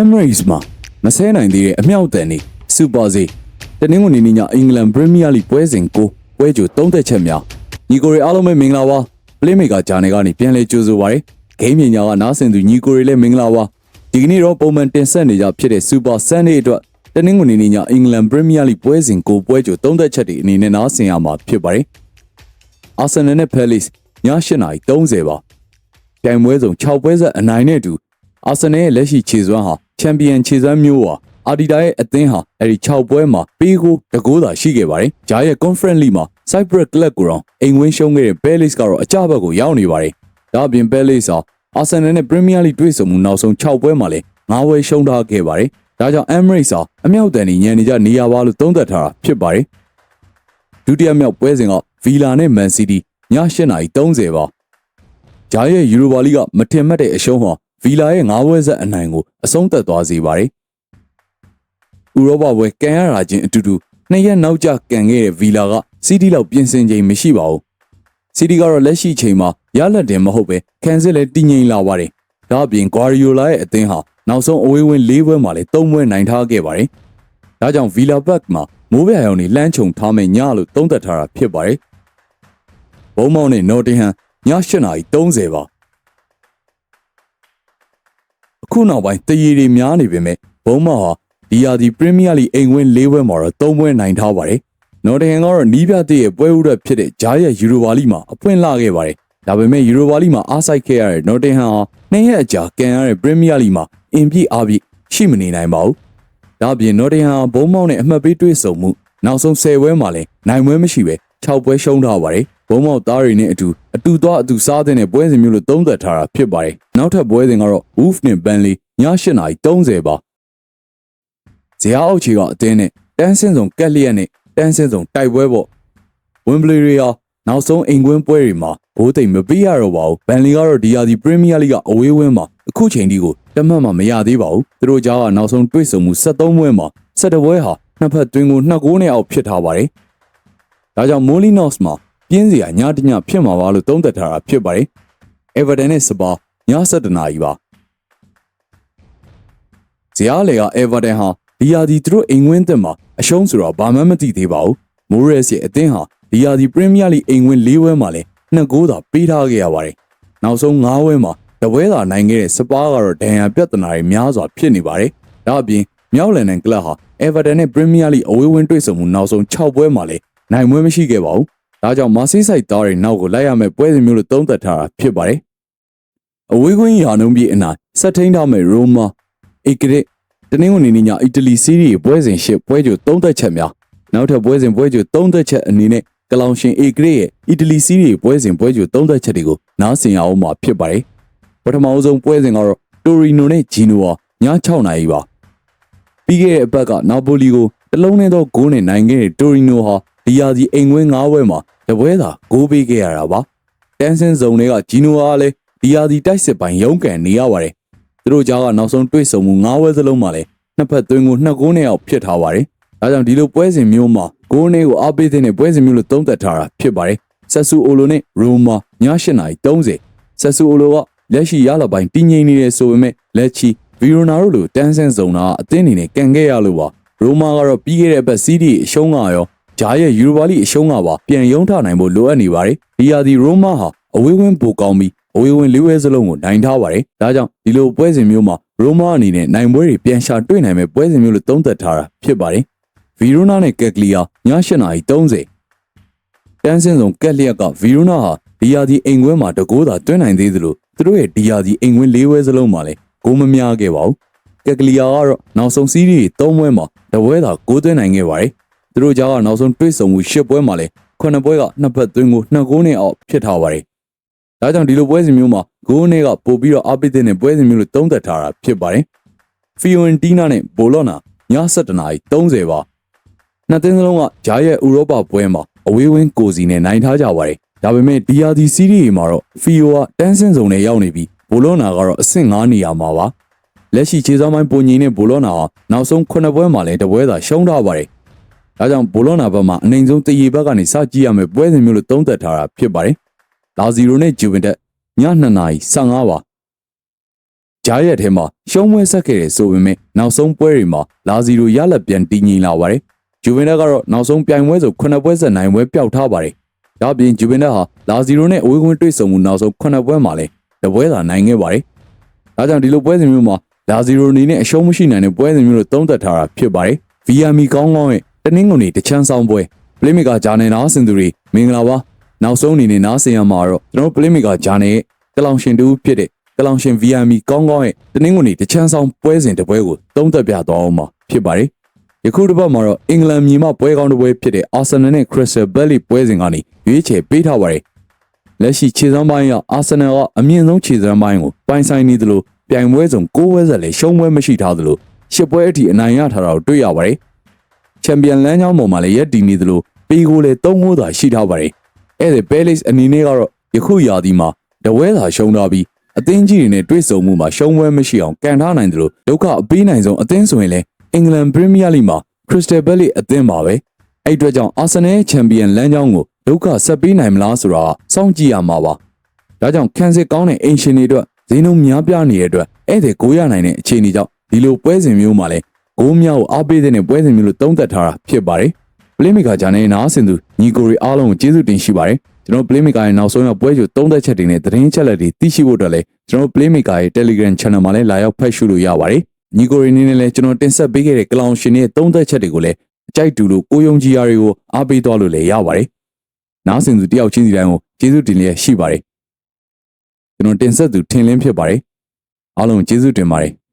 Emirates မှာမဆဲနိုင်သေးတဲ့အမြောက်တန်နေစူပါစီတနင်္ဂနွေနေ့ညအင်္ဂလန်ပရီးမီးယားလိပွဲစဉ်ကိုပွဲကြိုသုံးသက်ချက်များညီကိုရီအားလုံးပဲမင်္ဂလာပါပလေးမေကာဂျာနယ်ကနေပြန်လဲကြိုဆိုပါရယ်ဂိမ်းမြညာကနားဆင်သူညီကိုရီလည်းမင်္ဂလာပါဒီကနေ့တော့ပုံမှန်တင်ဆက်နေကြဖြစ်တဲ့စူပါဆန်ဒေးအတွက်တနင်္ဂနွေနေ့ညအင်္ဂလန်ပရီးမီးယားလိပွဲစဉ်ကိုပွဲကြိုသုံးသက်ချက်တွေအနေနဲ့နားဆင်ရမှာဖြစ်ပါတယ်အာဆင်နယ်နဲ့ဖဲလစ်ည8:30ပါပြိုင်ပွဲဆုံး6ပွဲဆက်အနိုင်နဲ့အတူ အာဆင်နယ်ရဲ့လက်ရှိခြေစွမ်းဟာချန်ပီယံခြေစွမ်းမျိုးဟာအာဒီတာရဲ့အသင်းဟာအဲ့ဒီ6ပွဲမှာပေးကိုတကိုးသာရှိခဲ့ပါတယ်။ဂျာရဲ့ Conference League မှာ Cyprus Club ကိုတော့အိမ်ဝင်းရှုံးခဲ့တဲ့ Palace ကတော့အကြဘက်ကိုရောက်နေပါတယ်။ဒါအပြင် Palace ဟာ Arsenal နဲ့ Premier League တွေ့ဆုံမှုနောက်ဆုံး6ပွဲမှာလည်း9ပွဲရှုံးထားခဲ့ပါတယ်။ဒါကြောင့် Emirates ဟာအမြောက်တန်နေညံနေကြနေရပါလို့သုံးသပ်ထားတာဖြစ်ပါတယ်။ဒုတိယမြောက်ပွဲစဉ်က Villa နဲ့ Man City ည8:30ပါ။ဂျာရဲ့ Europa League ကမထင်မှတ်တဲ့အရှုံးဟာ ဗီလာရဲ့၅ပွဲဆက်အနိုင်ကိုအဆုံးသတ်သွားစေပါတယ်။ဥရောပပွဲကန်ရတာချင်းအတူတူနှစ်ရက်နောက်ကျကန်ခဲ့တဲ့ဗီလာကစီးတီးလောက်ပြင်ဆင်ချိန်မရှိပါဘူး။စီးတီးကတော့လက်ရှိချိန်မှာရလက်တင်မဟုတ်ပဲခံစစ်လည်းတည်ငြိမ်လာပါတယ်။ဒါအပြင်ဂွာရီယိုလာရဲ့အသင်းဟာနောက်ဆုံးအဝေးဝင်၄ပွဲမှာလည်း၃ပွဲနိုင်ထားခဲ့ပါတယ်။ဒါကြောင့်ဗီလာဘက်မှာမိုးပြရောင်နေလှမ်းခြုံထားမဲ့ညလို့သုံးသပ်ထားတာဖြစ်ပါတယ်။ဘုံမောင်းနဲ့နော်တင်ဟန်ည8:30ပါ။ အခုနောက်ပိုင်းတရီတွေများနေပေမဲ့ဘုံမောင်ဟာဒီယာဒီပရီးမီးယားလိအိမ်ဝင်၄ပွဲမှာတော့၃ပွဲနိုင်ထားပါတယ်။နော်တင်ဟန်ကတော့နီးပြတဲ့ရဲ့ပွဲဥရက်ဖြစ်တဲ့ဂျားရဲ့ယူရိုပါလိမှာအပွင့်လာခဲ့ပါတယ်။ဒါပေမဲ့ယူရိုပါလိမှာအားစိုက်ခဲ့ရတဲ့နော်တင်ဟန်ဟာနှစ်ရက်အကြာကန်ရတဲ့ပရီးမီးယားလိမှာအင်ပြည့်အားပြည့်ရှိမနေနိုင်ပါဘူး။ဒါအပြင်နော်တင်ဟန်ဟာဘုံမောင်နဲ့အမှတ်ပေးတွေ့ဆုံမှုနောက်ဆုံး10ပွဲမှာလည်းနိုင်ပွဲမရှိပဲ6ပွဲရှုံးထားပါတယ်။ ဘုံမောက်သားတွေနဲ့အတူအတူသွားအတူစားတဲ့ပွဲစဉ်မျိုးလို့သုံးသပ်ထားတာဖြစ်ပါတယ်။နောက်ထပ်ပွဲစဉ်ကတော့ Wolf နဲ့ Burnley ည8:30ပါ။ဇရာအောက်ချီကအတင်းနဲ့တန်းစင်းစုံကက်လျက်နဲ့တန်းစင်းစုံတိုက်ပွဲပေါ့။ Wembley တွေဟာနောက်ဆုံးအိမ်ကွင်းပွဲတွေမှာဘိုးသိမ်မပေးရတော့ပါဘူး။ Burnley ကတော့ဒီယာဒီ Premier League ကအဝေးဝင်းမှာအခုချိန်ထိကိုတမတ်မှမရသေးပါဘူး။သူတို့ကြားကနောက်ဆုံးတွေ့ဆုံမှု73ပွဲမှာ17ပွဲဟာနှစ်ဖက်တွင်ကို2ဂိုးနဲ့အောက်ဖြစ်ထားပါတယ်။ဒါကြောင့် Molinos မှာ ပြင်းစရာညတညဖြစ်မှာပါလို့သုံးသပ်ထားတာဖြစ်ပါတယ်။ Everton နဲ့ Spa ည7:00နာရီပါ။ဇီယာလေက Everton ဟာဒီယာဒီသူတို့အိမ်ဝင်းတက်မှာအရှုံးဆိုတော့ဘာမှမသိသေးပါဘူး။ Morris ရဲ့အသင်းဟာဒီယာဒီ Premier League အိမ်ဝင်း၄ဝဲမှာလည်းနှစ်ဂိုးသာပေးထားခဲ့ရပါတယ်။နောက်ဆုံး၅ဝဲမှာတပွဲသာနိုင်ခဲ့တဲ့ Spa ကတော့ဒဏ်ရာပြဿနာတွေများစွာဖြစ်နေပါတယ်။ဒါအပြင်မြောက်လန်နဲ့ကလပ်ဟာ Everton နဲ့ Premier League အဝေးဝင်တွေ့ဆုံမှုနောက်ဆုံး6ပွဲမှာလည်းနိုင်မွေးမရှိခဲ့ပါဘူး။ ဒါကြောင့်မာဆေးဆိုင်သားတွေနောက်ကိုလိုက်ရမယ့်ပွဲစဉ်မျိုးလို့သုံးသပ်ထားတာဖြစ်ပါတယ်။အဝေးကွင်းရာနှုန်းပြည့်အနိုင်ဆက်ထိန်ထားမဲ့ရိုမာအီဂရစ်တနင်္ဂနွေနေ့ညအီတလီစီးရီးပွဲစဉ်ရှစ်ပွဲကြိုသုံးသက်ချက်များနောက်ထပ်ပွဲစဉ်ပွဲကြိုသုံးသက်ချက်အနေနဲ့ကလောင်ရှင်အီဂရစ်ရဲ့အီတလီစီးရီးပွဲစဉ်ပွဲကြိုသုံးသက်ချက်တွေကိုနားဆင်ရအောင်မှာဖြစ်ပါတယ်။ပထမအဆုံးပွဲစဉ်ကတော့တိုရီနိုနဲ့ဂျီနိုဝါည6နာရီပါ။ပြီးခဲ့တဲ့အပတ်ကနာပိုလီကိုတလုံးနဲ့တော့ဂိုးနဲ့နိုင်ခဲ့တဲ့တိုရီနိုဟာဒီယာစီအိမ်ဝင်း၅ဝဲမှာ တပွဲသာဂိုးပေးခဲ့ရတာပါတန်းစင်းစုံတွေကဂျီနိုဟာလည်းဒီယာစီတိုက်စစ်ပိုင်းရုန်းကန်နေရပါတယ်သူတို့ကြားကနောက်ဆုံးတွေ့ဆုံမှု၅ဝဲစလုံးမှာလည်းနှစ်ဖက်သွင်းကိုနှစ်ဂိုးနဲ့အောင်ဖြစ်ထားပါတယ်ဒါကြောင့်ဒီလိုပွဲစဉ်မျိုးမှာဂိုးနဲ့ကိုအားပေးတဲ့ပွဲစဉ်မျိုးလို့သုံးသပ်ထားတာဖြစ်ပါတယ်ဆက်ဆူအိုလိုနဲ့ရိုမာည8:30ဆက်ဆူအိုလိုကလက်ရှိရလာပိုင်းတည်ငြိမ်နေတယ်ဆိုပေမဲ့လက်ချီဗီရိုနာတို့လိုတန်းစင်းစုံတာအသင်းအနေနဲ့ကန်ခဲ့ရလို့ပါရိုမာကတော့ပြီးခဲ့တဲ့ဘက်စီးဒီအရှုံးကရော ဂျားရဲ့ယူရိုပါလိအရှုံးကပါပြန်ရုံးထနိုင်ဖို့လိုအပ်နေပါတယ်ဒီယာဒီရိုမာဟာအဝေးဝင်းပိုကောင်းပြီးအဝေးဝင်လေးဝဲစလုံးကိုနိုင်ထားပါတယ်ဒါကြောင့်ဒီလိုပွဲစဉ်မျိုးမှာရိုမာအနေနဲ့နိုင်ပွဲတွေပြန်ရှာတွေ့နိုင်မဲ့ပွဲစဉ်မျိုးလို့သုံးသပ်ထားတာဖြစ်ပါတယ်ဗီရိုနာနဲ့ကက်ကလီယာည8:30တန်းစင်းဆောင်ကက်လျက်ကဗီရိုနာဟာဒီယာဒီအိမ်ခွဲမှာတကိုးသာတွင်းနိုင်သေးသလိုသူတို့ရဲ့ဒီယာဒီအိမ်ခွင်းလေးဝဲစလုံးမှာလည်းဂိုးမများခဲ့ပါဘူးကက်ကလီယာကတော့နောက်ဆုံးစီးရီး၃ပွဲမှာတပွဲသာဂိုးသွင်းနိုင်ခဲ့ပါတယ် သူတို့ကြားကနောက်ဆုံးတွေ့ဆုံမှု၈ပွဲမှာလည်းခုနှစ်ပွဲကနှစ်ဖက်သွင်းကိုနှစ်ဂိုးနဲ့အောက်ဖြစ်ထားပါတယ်။ဒါကြောင့်ဒီလိုပွဲစဉ်မျိုးမှာဂိုးနဲ့ကပို့ပြီးတော့အပိတဲ့နဲ့ပွဲစဉ်မျိုးလို့သုံးသပ်ထားတာဖြစ်ပါတယ်။ဖီယိုအန်တီးနာနဲ့ဘိုလော့နာည7:30နာရီ30ပါ။နှစ်သင်းစလုံးကဂျားရဲ့ဥရောပပွဲမှာအဝေးဝင်းကိုစီနဲ့နိုင်ထားကြပါတယ်။ဒါပေမဲ့ DRD စီးရီးမှာတော့ဖီယိုကတန်းစင်းစုံနဲ့ရောက်နေပြီးဘိုလော့နာကတော့အဆင့်9နေရာမှာပါ။လက်ရှိခြေစောင်းပိုင်းပုံညီနဲ့ဘိုလော့နာဟာနောက်ဆုံး9ပွဲမှာလည်းတပွဲသာရှုံးထားပါတယ်။ ဒါကြောင့်ဘိုလော့နာဘက်မှာအနိုင်ဆုံးတရီဘက်ကနေစကြည့်ရမယ့်ပွဲစဉ်မျိုးလို့သုံးသပ်ထားတာဖြစ်ပါတယ်။လာဇီရိုနဲ့ဂျူဗင်တက်ည2နာရီ15ပါဂျားရက်ထဲမှာရှုံးပွဲဆက်ခဲ့တယ်ဆိုပေမဲ့နောက်ဆုံးပွဲတွေမှာလာစီရိုရလက်ပြန်တည်ငြိမ်လာပါတယ်ဂျူဗင်တက်ကတော့နောက်ဆုံးပြိုင်ပွဲဆို9ပွဲဆက်နိုင်ပွဲပျောက်ထားပါတယ်ဒါ့အပြင်ဂျူဗင်တက်ဟာလာစီရိုနဲ့အဝေးကွင်းတွေ့ဆုံမှုနောက်ဆုံး9ပွဲမှာလည်းတပွဲသာနိုင်ခဲ့ပါတယ်ဒါကြောင့်ဒီလိုပွဲစဉ်မျိုးမှာလာစီရိုအနေနဲ့အရှုံးမရှိနိုင်တဲ့ပွဲစဉ်မျိုးလို့သုံးသပ်ထားတာဖြစ်ပါတယ် VMI ကောင်းကောင်းရဲ့ တနင်္ဂနွေတချမ်းဆောင်ပွဲပလိမီကာဂျာနယ်နာစင်သူတွေမင်္ဂလာပါနောက်ဆုံးအနေနဲ့နားဆင်ရမှာတော့ကျွန်တော်ပလိမီကာဂျာနယ်ရဲ့ကလောင်ရှင်တူဖြစ်တဲ့ကလောင်ရှင် VMI ကောင်းကောင်းရဲ့တနင်္ဂနွေတချမ်းဆောင်ပွဲစဉ်တစ်ပွဲကိုသုံးသပ်ပြသွားအောင်မှာဖြစ်ပါတယ်ယခုတစ်ပတ်မှာတော့အင်္ဂလန်မြေမှပွဲကောင်းတစ်ပွဲဖြစ်တဲ့ Arsenal နဲ့ Crystal Palace ပွဲစဉ်ကနေရွေးချယ်ပေးထားပါတယ်လက်ရှိခြေစမ်းပိုင်းက Arsenal ကအမြင့်ဆုံးခြေစမ်းပိုင်းကိုပိုင်ဆိုင်နေသလိုပြိုင်ပွဲစုံ၉ပွဲဆက်လည်းရှုံးပွဲမရှိထားသလို၈ပွဲအထိအနိုင်ရထားတာကိုတွေ့ရပါတယ် ချန်ပီယံလမ်းကြောင်းပေါ်မှာလည်းရပ်တည်နေသလိုပီကိုလည်း၃ဂိုးသာရှိထားပါတယ်အဲ့ဒီ Palace အနေနဲ့ကတော့ယခုရာသီမှာတပွဲသာရှုံးထားပြီးအသင်းကြီးတွေနဲ့တွေ့ဆုံမှုမှာရှုံးပွဲမရှိအောင်ကန်ထားနိုင်တယ်လို့ဒုက္ခအပေးနိုင်ဆုံးအသင်းဆိုရင်လည်းအင်္ဂလန်ပရီးမီးယားလိမှာ Crystal Palace အသင်းပါပဲအဲ့အတွက်ကြောင့် Arsenal ချန်ပီယံလမ်းကြောင်းကိုဒုက္ခဆက်ပေးနိုင်မလားဆိုတာစောင့်ကြည့်ရမှာပါဒါကြောင့်ခံစစ်ကောင်းတဲ့အိမ်ရှင်တွေအတွက်ဈေးနှုန်းများပြားနေတဲ့အတွက်ဧည့်သည်ကိုရနိုင်တဲ့အခြေအနေကြောင့်ဒီလိုပွဲစဉ်မျိုးမှာလည်း ဂိုးများကိုအားပေးတဲ့ပွဲစဉ်မျိုးလို့သုံးသပ်ထားတာဖြစ်ပါတယ်ပလင်းမီကာဂျာနဲ့နားဆင်သူညီကိုရီအားလုံးကိုကျေးဇူးတင်ရှိပါတယ်ကျွန်တော် Playmaker ရဲ့နောက်ဆုံးရပွဲကြိုသုံးသက်ချက်တွေနဲ့သတင်းချက်လက်တွေသိရှိဖို့အတွက်လည်းကျွန်တော် Playmaker ရဲ့ Telegram Channel မှာလည်းလာရောက်ဖတ်ရှုလို့ရပါတယ်။ညီကိုရီနေနဲ့လည်းကျွန်တော်တင်ဆက်ပေးခဲ့တဲ့ကလောင်ရှင်ရဲ့သုံးသက်ချက်တွေကိုလည်းအကြိုက်တူလို့ကိုယုံကြည်ရာတွေကိုအားပေးသွားလို့လည်းရပါတယ်။နားဆင်သူတယောက်ချင်းစီတိုင်းကိုကျေးဇူးတင်လျက်ရှိပါတယ်။ကျွန်တော်တင်ဆက်သူထင်လင်းဖြစ်ပါတယ်။အားလုံးကျေးဇူးတင်ပါတယ်။